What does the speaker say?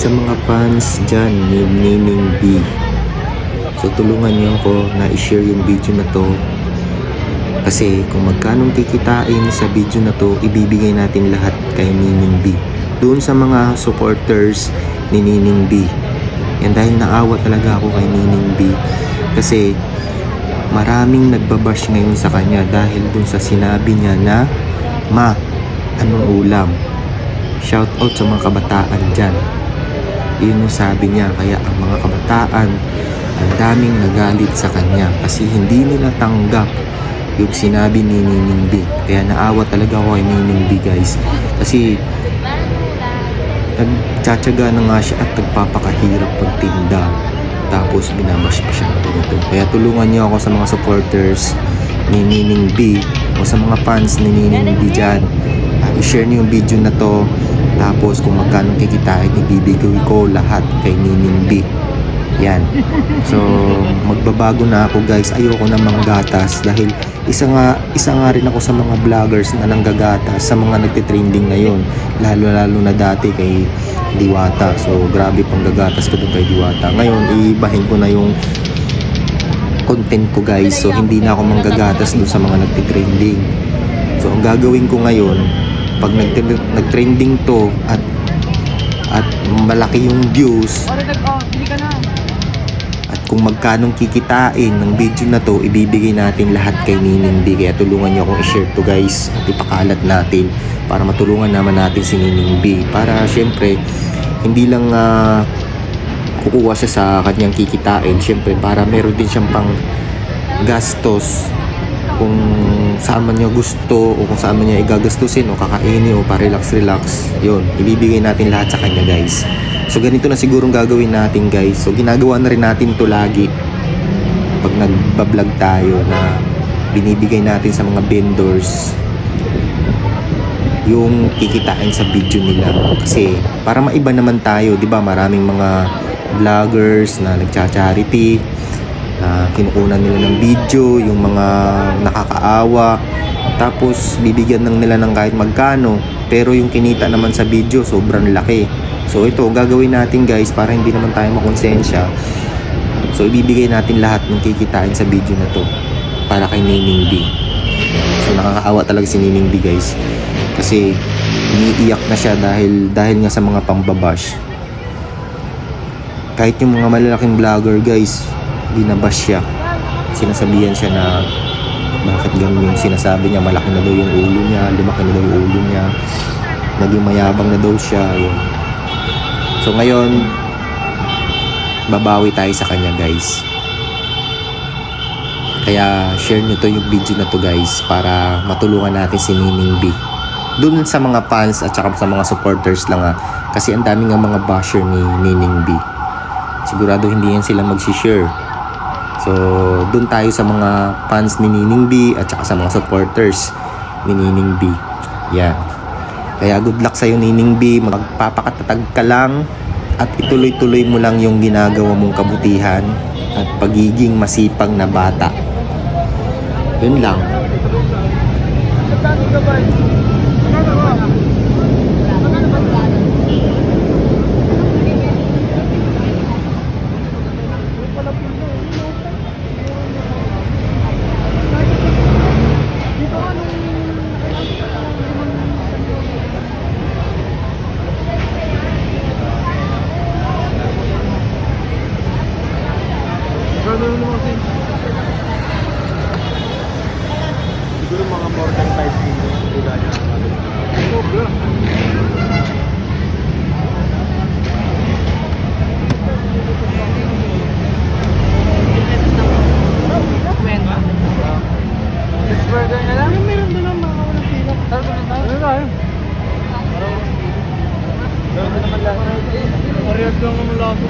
sa mga fans dyan ni Nining B. So tulungan niyo ako na i-share yung video na to. Kasi kung magkano kikitain sa video na to, ibibigay natin lahat kay Nining B. Doon sa mga supporters ni Nining B. Yan dahil naawa talaga ako kay Nining B. Kasi maraming nagbabash ngayon sa kanya dahil dun sa sinabi niya na Ma, anong ulam? Shout out sa mga kabataan dyan. Yun yung sabi niya. Kaya ang mga kabataan, ang daming nagalit sa kanya kasi hindi nila tanggap yung sinabi ni Nining B. Kaya naawa talaga ako kay Nining B guys. Kasi nagtsatsaga na nga siya at nagpapakahirap pagtinda. Tapos binabash pa siya ng ganito. Kaya tulungan niyo ako sa mga supporters ni Nining B o sa mga fans ni Nining B dyan. Uh, i-share niyo yung video na to. Tapos kung magkano kikitain, ibibigay ko lahat kay Nining B. Yan. So, magbabago na ako guys. Ayoko na manggatas dahil isa nga, isa nga rin ako sa mga vloggers na nanggagatas sa mga nagtitrending ngayon. Lalo-lalo na dati kay Diwata. So, grabe pang gagatas ko doon kay Diwata. Ngayon, iibahin ko na yung content ko guys. So, hindi na ako manggagatas doon sa mga nagtitrending. So, ang gagawin ko ngayon, pag nagtrending to at at malaki yung views oh, at kung magkanong kikitain ng video na to, ibibigay natin lahat kay Nining B. Kaya tulungan niyo akong i-share to guys at ipakalat natin para matulungan naman natin si Nining B. Para syempre, hindi lang ah, kukuha siya sa kanyang kikitain. Syempre, para meron din siyang pang gastos kung saan man niya gusto o kung saan man niya igagastusin o kakainin o pa-relax-relax. Yun, ibibigay natin lahat sa kanya guys. So ganito na siguro ang gagawin natin guys. So ginagawa na rin natin to lagi pag nagbablog tayo na binibigay natin sa mga vendors yung kikitain sa video nila kasi para maiba naman tayo 'di ba maraming mga vloggers na nagcha-charity na kinukunan nila ng video yung mga nakakaawa. Tapos bibigyan ng nila ng kahit magkano pero yung kinita naman sa video sobrang laki. So ito gagawin natin guys para hindi naman tayo makonsensya. So ibibigay natin lahat ng kikitain sa video na to para kay Nining B. So nakakaawa talaga si Nining B guys. Kasi iniiyak na siya dahil dahil nga sa mga pambabash. Kahit yung mga malalaking vlogger guys binabash siya. Sinasabihan siya na bakit ganun yung sinasabi niya malaki na daw yung ulo niya lumaki na daw yung ulo niya naging mayabang na daw siya yun. so ngayon babawi tayo sa kanya guys. Kaya share nyo to yung video na to guys para matulungan natin si Nining B. Dun sa mga fans at saka sa mga supporters lang ha kasi ang dami nga mga basher ni Nining B. Sigurado hindi yan sila mag-share So, doon tayo sa mga fans ni Nining B at saka sa mga supporters ni Nining B. Yan. Kaya good luck sa'yo Nining B. Magpapakatatag ka lang at ituloy-tuloy mo lang yung ginagawa mong kabutihan at pagiging masipag na bata. Yun lang. Magkano ka ba? Magkano ka? Gano'n naman kasi. Siguro mga more than 5 million. Wala niya. Sobra. Cheeseburger na lang? Meron na lang mga walang pila. Tara na tayo. Meron na naman lang. Parehas lang naman laso.